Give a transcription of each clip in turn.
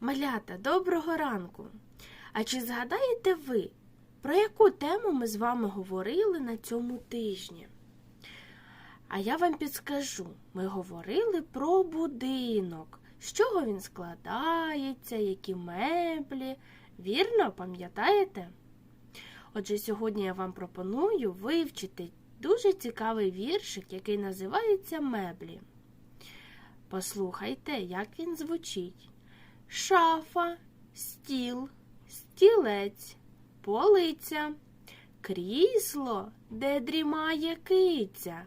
Малята, доброго ранку! А чи згадаєте ви, про яку тему ми з вами говорили на цьому тижні? А я вам підскажу, ми говорили про будинок, з чого він складається, які меблі. Вірно, пам'ятаєте? Отже, сьогодні я вам пропоную вивчити дуже цікавий віршик, який називається Меблі. Послухайте, як він звучить. Шафа, стіл, стілець, полиця, крісло, де дрімає киця,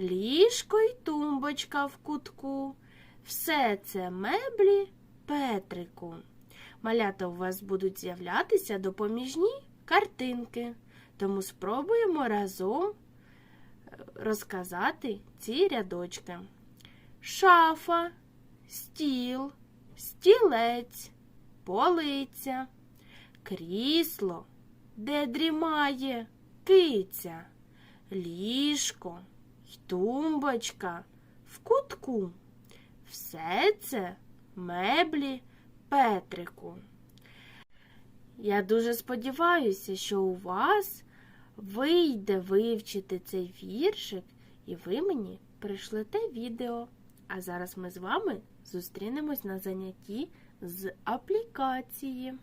ліжко й тумбочка в кутку. Все це меблі Петрику. Малята у вас будуть з'являтися допоміжні картинки, тому спробуємо разом е, розказати ці рядочки. Шафа, стіл, стілець, полиця, крісло, де дрімає киця, ліжко й тумбочка в кутку. Все це меблі Петрику. Я дуже сподіваюся, що у вас вийде вивчити цей віршик, і ви мені пришлете відео. А зараз ми з вами зустрінемось на занятті з аплікації.